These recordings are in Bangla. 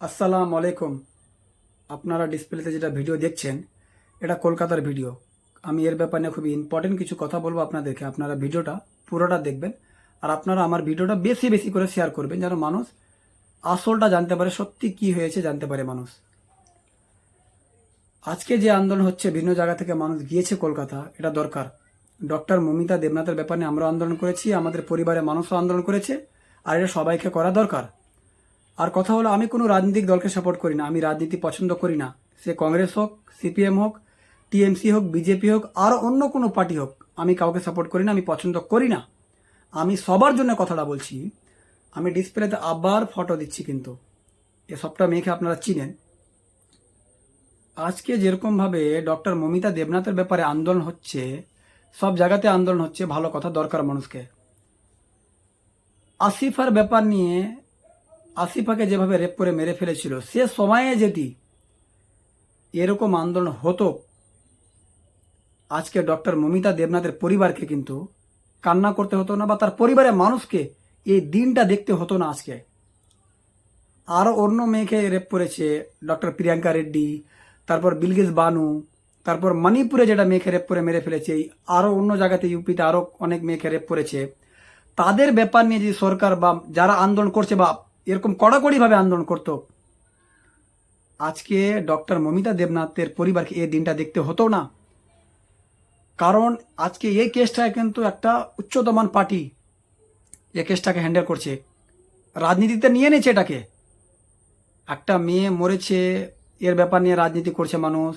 আসসালামু আলাইকুম। আপনারা ডিসপ্লেতে যেটা ভিডিও দেখছেন, এটা কলকাতার ভিডিও। আমি এর ব্যাপারে খুবই ইম্পর্টেন্ট কিছু কথা বলব আপনাদেরকে। আপনারা ভিডিওটা, পুরোটা দেখবেন। আর আপনারা আমার ভিডিওটা বেশি বেশি করে শেয়ার করবেন যেন মানুষ আসলটা জানতে পারে, সত্যি কি হয়েছে জানতে পারে মানুষ। আজকে যে আন্দোলন হচ্ছে, ভিন্ন জায়গা থেকে মানুষ গিয়েছে কলকাতা, এটা দরকার। ডক্টর মমিতা দেবনাথের ব্যাপারে আমরা আন্দোলন করেছি, আমাদের পরিবারের মানুষও আন্দোলন করেছে, আর এটা সবাইকে করা দরকার। আর কথা হলো, আমি কোনো রাজনৈতিক দলকে সাপোর্ট করি না, আমি রাজনীতি পছন্দ করি না। সে কংগ্রেস হোক, সিপিএম হোক, টিএমসি হোক, বিজেপি হোক, আর অন্য কোনো পার্টি হোক, আমি কাউকে সাপোর্ট করি না, আমি পছন্দ করি না। আমি সবার জন্য কথাটা বলছি, আমি ডিসপ্লেতে আবার ফটো দিচ্ছি কিন্তু। এ সবটা মেয়েকে আপনারা চিনেন। আজকে যেরকমভাবে ডক্টর মমিতা দেবনাথের ব্যাপারে আন্দোলন হচ্ছে, সব জায়গাতে আন্দোলন হচ্ছে, ভালো কথা, দরকার মানুষকে। আসিফার ব্যাপার নিয়ে আসিফাকে যেভাবে রেপ করে মেরে ফেলেছিল, সে সময়ে যদি এরকম আন্দোলন হতো, আজকে ডক্টর মমিতা দেবনাথের পরিবারকে কিন্তু কান্না করতে হতো না বা তার পরিবারের মানুষকে এই দিনটা দেখতে হতো না আজকে। আরও অন্য মেয়েকে রেপ করেছে ডক্টর প্রিয়াঙ্কা রেড্ডি, তারপর বিলগিস বানু, তারপর মণিপুরে যেটা মেয়েকে রেপ করে মেরে ফেলেছে আরও অন্য জায়গাতে ইউপিতে আরও অনেক মেয়েকে রেপ করেছে। তাদের ব্যাপার নিয়ে যদি সরকার বা যারা আন্দোলন করছে বা এরকম কড়াকড়িভাবে আন্দোলন করতো। আজকে ডক্টর মমিতা দেবনাথের পরিবারকে এই দিনটা দেখতে হতো না। কারণ আজকে এই কেসটায় কিন্তু একটা উচ্চতমান পার্টি এই কেসটাকে হ্যান্ডেল করছে। রাজনীতিতে নিয়ে নিয়েছে এটাকে। একটা মেয়ে মরেছে, এর ব্যাপার নিয়ে রাজনীতি করছে মানুষ।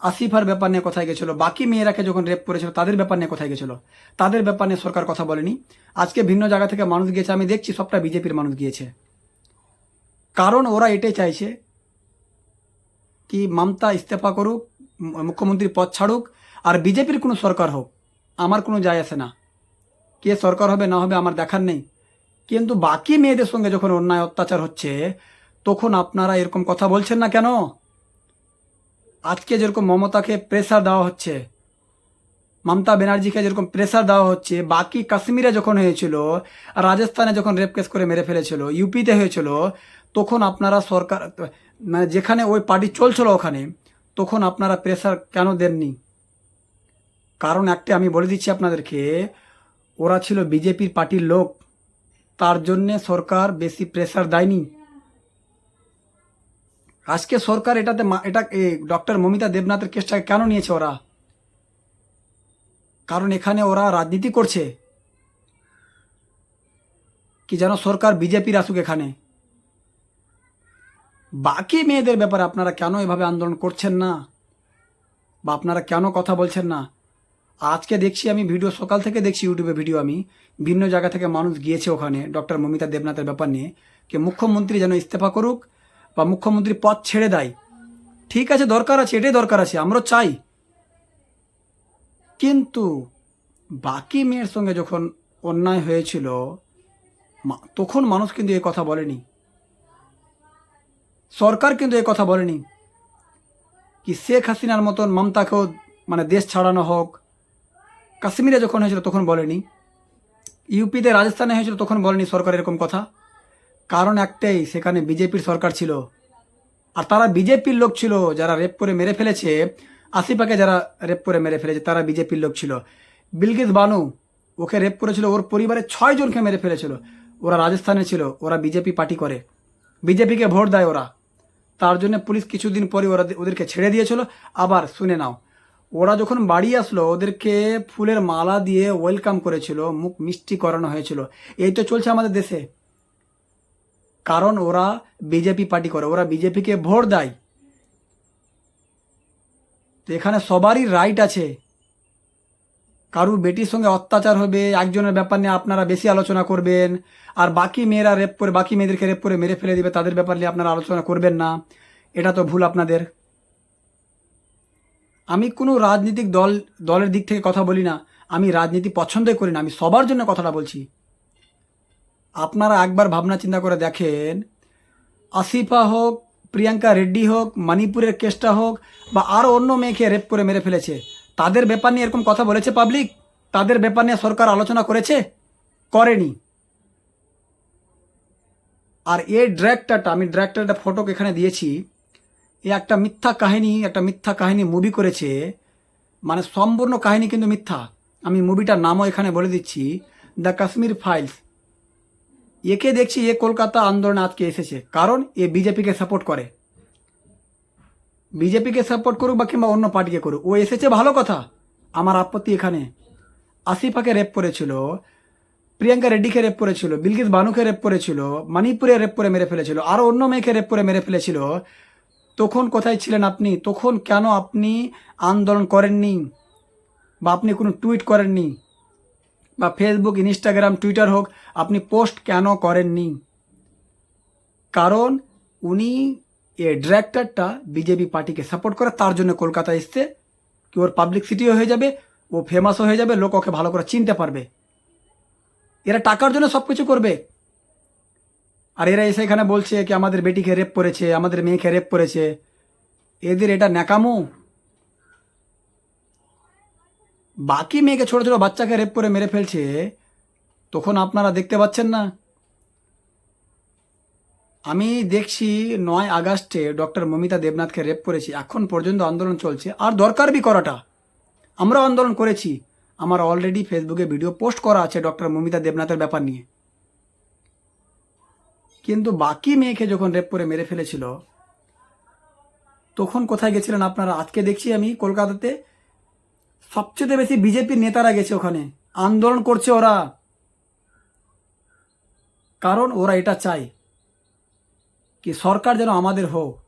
আসিফার ব্যাপার নিয়ে কোথায় গেছিল। বাকি মেয়েরাকে যখন রেপ করেছিল, তাদের ব্যাপার নিয়ে কোথায় গেছিল। তাদের ব্যাপার নিয়ে সরকার কথা বলেনি। আজকে ভিন্ন জায়গা থেকে মানুষ গিয়েছে, আমি দেখছি সবটা বিজেপির মানুষ গিয়েছে। কারণ ওরা এটাই চাইছে কি মমতা ইস্তফা করুক, ম- মুখ্যমন্ত্রী পদ ছাড়ুক, আর বিজেপির কোনো সরকার হোক, আমার কোনো যায় আসে না। কে সরকার হবে, না হবে আমার দেখার নেই। কিন্তু বাকি মেয়েদের সঙ্গে যখন অন্যায় অত্যাচার হচ্ছে, তখন আপনারা এরকম কথা বলছেন না কেন? আজকে যেরকম মমতাকে প্রেসার দেওয়া হচ্ছে, মমতা ব্যানার্জিকে যেরকম প্রেসার দেওয়া হচ্ছে, বাকি কাশ্মীরে যখন হয়েছিল, রাজস্থানে যখন রেপ কেস করে মেরে ফেলেছিল ইউপিতে হয়েছিল তখন আপনারা সরকার মানে যেখানে ওই পার্টি চলছিল ওখানে, তখন আপনারা প্রেশার কেন দেননি? কারণ একটা আমি বলে দিচ্ছি আপনাদেরকে, ওরা ছিল বিজেপির পার্টির লোক, তার জন্যে সরকার বেশি প্রেসার দেয়নি। আজকে সরকার এটাতে এটা ডক্টর মমিতা দেবনাথের কেসটাকে কেন নিয়েছে ওরা? কারণ এখানে ওরা রাজনীতি করছে। কি যেন সরকার বিজেপির আসুক এখানে। বাকি মেয়েদের ব্যাপারে আপনারা কেন এভাবে আন্দোলন করছেন না? বা আপনারা কেন কথা বলছেন না? আজকে দেখছি আমি ভিডিও, সকাল থেকে দেখছি ইউটিউবে ভিডিও আমি। ভিন্ন জায়গা থেকে মানুষ গিয়েছে ওখানে, ডক্টর মমিতা দেবনাথের ব্যাপার নিয়ে। কি মুখ্যমন্ত্রী যেন ইস্তফা করুক বা মুখ্যমন্ত্রী পদ ছেড়ে দেয়। ঠিক আছে, দরকার আছে, এটাই দরকার আছে, আমরাও চাই। কিন্তু বাকি মেয়ের সঙ্গে যখন অন্যায় হয়েছিল তখন মানুষ কিন্তু এ কথা বলেনি। সরকার কিন্তু এই কথা বলেনি কি শেখ হাসিনার মতন মমতাকেও মানে দেশ ছাড়ানো হোক। কাশ্মীরে যখন হয়েছিল তখন বলেনি। ইউপিতে রাজস্থানে হয়েছিল তখন বলেনি সরকার এরকম কথা। কারণ একটাই, সেখানে বিজেপির সরকার ছিল। আর তারা বিজেপির লোক ছিল যারা রেপ করে মেরে ফেলেছে, আসিফাকে যারা রেপ করে মেরে ফেলেছে, তারা বিজেপির লোক ছিল। বিলকিস বানু, ওকে রেপ করেছিল, ওর পরিবারের ছয় জনকে মেরে ফেলেছিল। ওরা রাজস্থানে ছিল, ওরা বিজেপি পার্টি করে। বিজেপিকে ভোট দেয় ওরা। তার জন্য পুলিশ কিছুদিন পরে ওরা ওদেরকে ছেড়ে দিয়েছিল। আবার শুনে নাও, ওরা যখন বাড়ি আসলো, ওদেরকে ফুলের মালা দিয়ে ওয়েলকাম করেছিল, মুখ মিষ্টি করানো হয়েছিল। এই তো চলছে আমাদের দেশে। কারণ ওরা বিজেপি পার্টি করে, ওরা বিজেপিকে ভোট দেয়। তো এখানে সবারই রাইট আছে। কারুর বেটির সঙ্গে অত্যাচার হবে, একজনের ব্যাপার নিয়ে আপনারা বেশি আলোচনা করবেন, আর বাকি মেয়েরা রেপ করে, বাকি মেয়েদেরকে রেপ করে মেরে ফেলে দিবে, তাদের ব্যাপার নিয়ে আপনারা আলোচনা করবেন না। এটা তো ভুল আপনাদের। আমি কোনো রাজনৈতিক দল, দলের দিক থেকে কথা বলি না। আমি রাজনীতি পছন্দই করি না। আমি সবার জন্য কথাটা বলছি। আপনারা একবার ভাবনা চিন্তা করে দেখেন, আসিফা হোক, প্রিয়াঙ্কা রেড্ডি হোক, মণিপুরের কেসটা হোক, বা আরও অন্য মেয়েকে রেপ করে মেরে ফেলেছে। তাদের ব্যাপার নিয়ে এরকম কথা বলেছে পাবলিক তাদের ব্যাপার নিয়ে সরকার আলোচনা করেছে? করেনি। আর এই ডিরেক্টরটা আমি ডিরেক্টরটা ফটো এখানে দিয়েছি, এ একটা মিথ্যা কাহিনী, একটা মিথ্যা কাহিনী মুভি করেছে। মানে সম্পূর্ণ কাহিনী কিন্তু মিথ্যা। আমি মুভিটার নামও এখানে বলে দিচ্ছি দ্য কাশ্মীর ফাইলস একে দেখছি, এ কলকাতা আন্দোলনে আজকে এসেছে। কারণ এ বিজেপিকে সাপোর্ট করে। বিজেপিকে সাপোর্ট করুক বা কিংবা অন্য পার্টিকে করুক, ও এসেছে ভালো কথা। আমার আপত্তি এখানে। আসিফাকে রেপ করেছিল, প্রিয়াঙ্কা রেড্ডিকে রেপ করেছিল, বিলকিস বানুকে রেপ করেছিল মণিপুরে রেপ করে মেরে ফেলেছিল আরও অন্য মেয়েকে রেপ করে মেরে ফেলেছিল। তখন কোথায় ছিলেন আপনি? তখন কেন আপনি আন্দোলন করেননি? বা আপনি কোনো টুইট করেননি? বা ফেসবুক ইনস্টাগ্রাম টুইটার হোক, আপনি পোস্ট কেন করেননি? কারণ উনি এ ডিরেক্টরটা বিজেপি পার্টিকে সাপোর্ট করে, তার জন্য কলকাতা এসছে। কি ওর পাবলিক সিটিও হয়ে যাবে, ও ফেমাসও হয়ে যাবে, লোক ওকে ভালো করে চিনতে পারবে। এরা টাকার জন্য সব কিছু করবে। আর এরা এসে এখানে বলছে কি, আমাদের বেটিকে রেপ করেছে, আমাদের মেয়েকে রেপ করেছে। এদের এটা ন্যাকামো। বাকি মেয়েকে, ছোট ছোট বাচ্চাকে রেপ করে মেরে ফেলছে, তখন আপনারা দেখতে পাচ্ছেন না। আমি দেখছি নয় আগস্টে ডক্টর মমিতা দেবনাথকে রেপ করেছি। এখন পর্যন্ত আন্দোলন চলছে। আর দরকার বি করাটা। আমরা আন্দোলন করেছি। আমার অলরেডি ফেসবুকে ভিডিও পোস্ট করা আছে ডক্টর মমিতা দেবনাথের ব্যাপার নিয়ে। কিন্তু বাকি মেয়েকে যখন রেপ করে মেরে ফেলেছিল, তখন কোথায় গেছিলেন আপনারা? আজকে দেখছি আমি কলকাতাতে সবচেয়ে বেশি বিজেপির নেতারা গেছে ওখানে। আন্দোলন করছে ওরা। কারণ ওরা এটা চায়। কি সরকার যেন আমাদের হোক।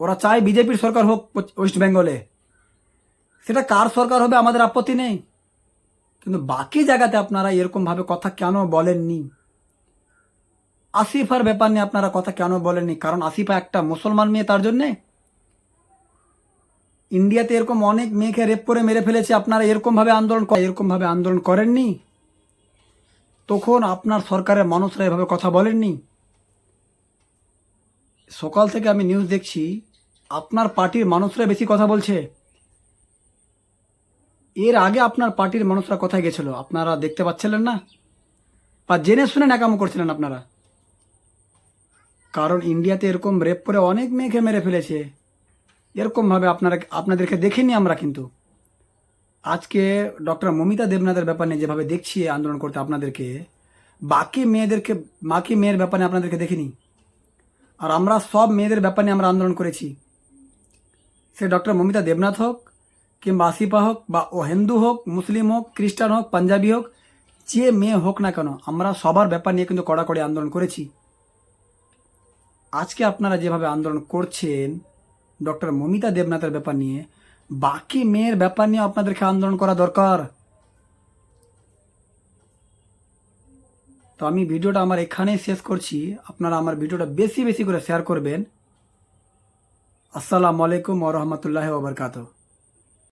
ওরা চায় বিজেপির সরকার হোক ওয়েস্ট বেঙ্গলে। সেটা কার সরকার হবে আমাদের আপত্তি নেই। কিন্তু বাকি জায়গাতে আপনারা এরকমভাবে কথা কেন বলেননি? আসিফার ব্যাপার নিয়ে আপনারা কথা কেন বলেননি? কারণ আসিফা একটা মুসলমান মেয়ে, তার জন্যে? ইন্ডিয়াতে এরকম অনেক মেয়েকে রেপ করে মেরে ফেলেছে। আপনারা এরকমভাবে আন্দোলন এরকমভাবে আন্দোলন করেননি? তখন আপনার সরকারের মানুষরা এভাবে কথা বলেননি? সকাল থেকে আমি নিউজ দেখছি, আপনার পার্টির মানুষরা বেশি কথা বলছে। এর আগে আপনার পার্টির মানুষরা কোথায় গেছিল, আপনারা দেখতে পাচ্ছিলেন না? বা জেনে শুনে নাকামো করছিলেন আপনারা। কারণ ইন্ডিয়াতে এরকম রেপ করে অনেক মেয়েকে মেরে ফেলেছে। এরকমভাবে আপনারা, আপনাদেরকে দেখিনি আমরা কিন্তু। আজকে ডক্টর মমিতা দেবনাথের ব্যাপার নিয়ে যেভাবে দেখছি আন্দোলন করতে আপনাদেরকে, বাকি মেয়েদেরকে, বাকি মেয়ের ব্যাপারে আপনাদেরকে দেখিনি। আর আমরা সব মেয়েদের ব্যাপার নিয়ে আমরা আন্দোলন করেছি। সে ডক্টর মমিতা দেবনাথ হোক কিংবা আসিফা হোক বা ও হিন্দু হোক, মুসলিম হোক, খ্রিস্টান হোক, পাঞ্জাবি হোক, যে মেয়ে হোক না কেন, আমরা সবার ব্যাপার নিয়ে কিন্তু কড়াকড়ি আন্দোলন করেছি। আজকে আপনারা যেভাবে আন্দোলন করছেন, ডক্টর মমিতা দেবনাথের ব্যাপার নিয়ে, বাকি মেয়ের ব্যাপার নিয়ে আপনাদেরকে আন্দোলন করা দরকার। তো আমি ভিডিওটা আমার এখানেই শেষ করছি। আপনারা আমার ভিডিওটা বেশি বেশি করে শেয়ার করবেন। আসসালামু আলাইকুম ওরহমতুল্লাহ ওবরকাতু